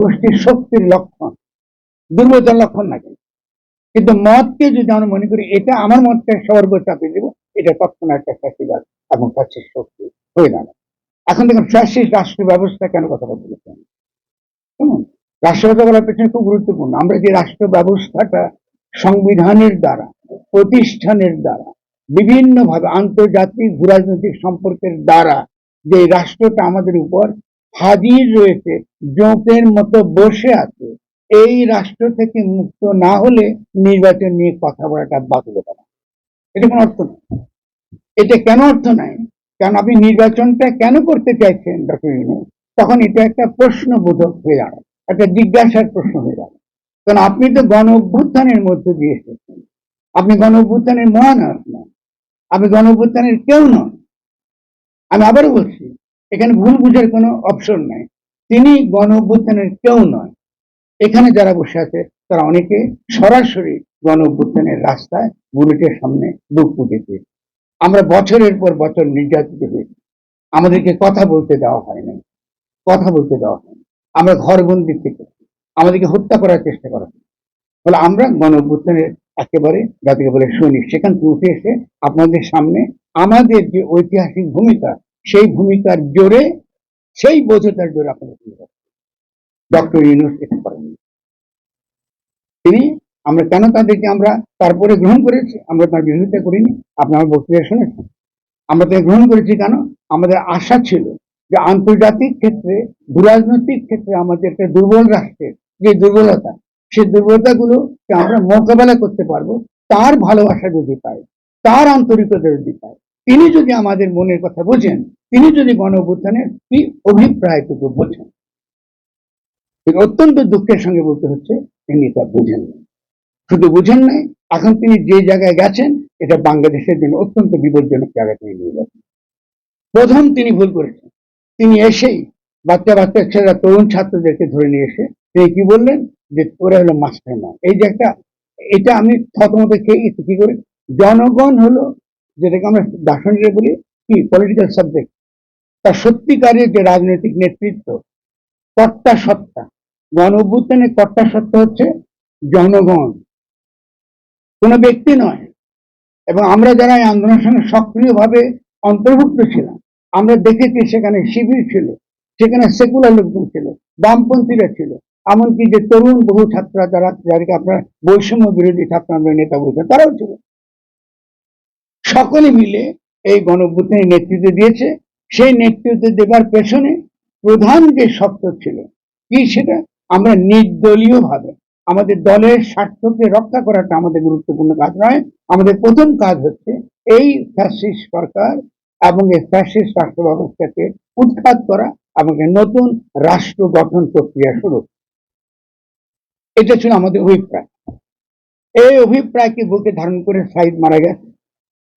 গোষ্ঠীর শক্তির লক্ষণ। দুর্বলতার লক্ষণ না কিন্তু কিন্তু মতকে যদি আমরা মনে করি, এটা আমার মতকে চাপিয়ে দেবো এটা তৎক্ষণাৎ একটা ফ্যাসিবাদ এবং ফ্যাসিস্ট শক্তি হয়ে দাঁড়ায়। এখন দেখুন, ফ্যাসিস্ট রাষ্ট্র ব্যবস্থা কেন কথা বলছেন শুনুন রাষ্ট্র ব্যবস্থা বলার পেছনে খুব গুরুত্বপূর্ণ। আমরা যে রাষ্ট্র ব্যবস্থাটা সংবিধানের দ্বারা, প্রতিষ্ঠানের দ্বারা, বিভিন্নভাবে আন্তর্জাতিক, ভূরাজনৈতিক সম্পর্কের দ্বারা, যে রাষ্ট্রটা আমাদের উপর হাজির রয়েছে জোঁকের মতো বসে আছে। এই রাষ্ট্র থেকে মুক্ত না হলে নির্বাচন নিয়ে কথা বলাটা বাধ্যতা না। এটা কোনো অর্থ এটা কেন অর্থ নাই? কারণ আপনি নির্বাচনটা কেন করতে চাইছেন, ডক্টর তখন এটা একটা প্রশ্নবোধক হয়ে দাঁড়ায়, একটা জিজ্ঞাসার প্রশ্ন হয়ে দাঁড়ায়। কারণ আপনি তো গণ অভ্যুত্থানের মধ্যে দিয়ে এসেছেন। আপনি গণ অভ্যুত্থানের মহানায়ক নন আপনি গণ অভ্যুত্থানের কেউ নন। আমি আবারও বলছি এখানে ভুল বুঝার কোনো অপশন নাই। তিনি গণ অভ্যুত্থানের কেউ নয় এখানে যারা বসে আছে, তারা অনেকে সরাসরি গণ অভ্যুত্থানের রাস্তায় বুলেটের সামনে বুক পুঁতেছে আমরা বছরের পর বছর নির্যাতিত হয়েছি আমাদেরকে কথা বলতে দেওয়া হয় নাই। কথা বলতে দেওয়া হয় না। আমরা ঘরবন্দি থেকে আমাদেরকে হত্যা করার চেষ্টা করা ফলে আমরা গণ অভ্যুত্থানের একেবারে, যাদেরকে বলে সৈনিক, সেখান থেকে উঠে এসে আপনাদের সামনে আমাদের যে ঐতিহাসিক ভূমিকা সেই ভূমিকার জোরে, সেই বোঝতার জোরে আপনাদের ডক্টর ইউনুস এটা করেননি তিনি, আমরা কেন তাদেরকে আমরা তারপরে গ্রহণ করেছি? আমরা তার বিরোধিতা করিনি। আপনি আমার বক্তৃতা শুনেছেন। আমরা তাকে গ্রহণ করেছি কেন? আমাদের আশা ছিল যে আন্তর্জাতিক ক্ষেত্রে, ভূরাজনৈতিক ক্ষেত্রে আমাদের একটা দুর্বল রাষ্ট্রের যে দুর্বলতা, সেই দুর্বলতাগুলোকে আমরা মোকাবেলা করতে পারব, তার ভালোবাসা যদি পাই, তার আন্তরিকতা যদি পাই তিনি যদি আমাদের মনের কথা বোঝেন তিনি যদি গণ অভ্যুত্থানের অভিপ্রায়টুকু বোঝেন? অত্যন্ত দুঃখের সঙ্গে বলতে হচ্ছে, তিনি তা বুঝেন শুধু বুঝেন নাই, এখন তিনি যে জায়গায় গেছেন, এটা বাংলাদেশের জন্য অত্যন্ত বিপজ্জনক জায়গায় তিনি নিয়ে গেছেন। প্রথম তিনি ভুল করেছেন। তিনি এসেই বাচ্চা বাচ্চা ছেলেরা, তরুণ ছাত্রদেরকে ধরে নিয়ে এসে তিনি কি বললেন? যে ওরা হলো মাস্টার না এই যে একটা, এটা আমি থতমত খেয়ে কি করে? জনগণ হলো যেটাকে আমরা দার্শনিকরা বলি কি? পলিটিক্যাল সাবজেক্ট তার সত্যিকারের যে রাজনৈতিক নেতৃত্ব, কর্তা সত্তা। গণ অভ্যুত্থানের কর্তা সত্তা হচ্ছে জনগণ। কোনো ব্যক্তি নয়। এবং আমরা যারা এই আন্দোলনের সঙ্গে সক্রিয়ভাবে অন্তর্ভুক্ত ছিলাম, আমরা দেখেছি সেখানে শিবির ছিল, সেখানে সেকুলার লোকজন ছিল, বামপন্থীরা ছিল। এমনকি যে তরুণ বহু ছাত্ররা যারা, যাদেরকে আপনার বৈষম্য বিরোধী ছাত্র আন্দোলনের নেতা বলছেন, তারাও ছিল। সকলে মিলে এই গণভ্যুত্থানের নেতৃত্ব দিয়েছে। সেই নেতৃত্ব দেবার পেছনে প্রধান যে শক্ত ছিল, কি সেটা আমরা নির্দলীয় ভাবে আমাদের দলের স্বার্থকে রক্ষা করাটা আমাদের গুরুত্বপূর্ণ কাজ নয়। আমাদের প্রথম কাজ হচ্ছে এই ফ্যাসিস্ট সরকার এবং এই ফ্যাসিস্ট রাষ্ট্র ব্যবস্থাকে উৎখাত করা এবং নতুন রাষ্ট্র গঠন প্রক্রিয়া শুরু। এটা ছিল আমাদের অভিপ্রায়। এই অভিপ্রায়কে বুকে ধারণ করে সাইদ মারা গেছে।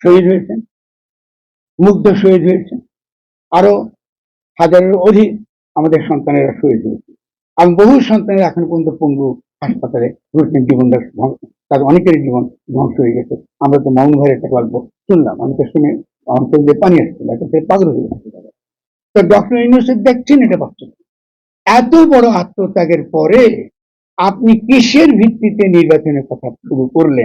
শহীদ হয়েছেন, মুগ্ধ শহীদ হয়েছেন, আরও হাজারের অধিক আমাদের সন্তানেরা শহীদ হয়েছে। এবং বহু সন্তানের এখন পর্যন্ত পঙ্গু হাসপাতালে রয়েছেন, জীবন তাদের অনেকের জীবন ধ্বংস হয়ে গেছে। আমরা তো মামুন ভাইয়ের একটা গল্প শুনলাম অনেকে শুনে চোখ দিয়ে পানি আসছিল একটা পাগল হয়ে গেছে। তো ডক্টর ইউনুসেফ দেখছেন এটা ভাবছেন এত বড় আত্মত্যাগের পরে আপনি কিসের ভিত্তিতে নির্বাচনের কথা শুরু করলেন?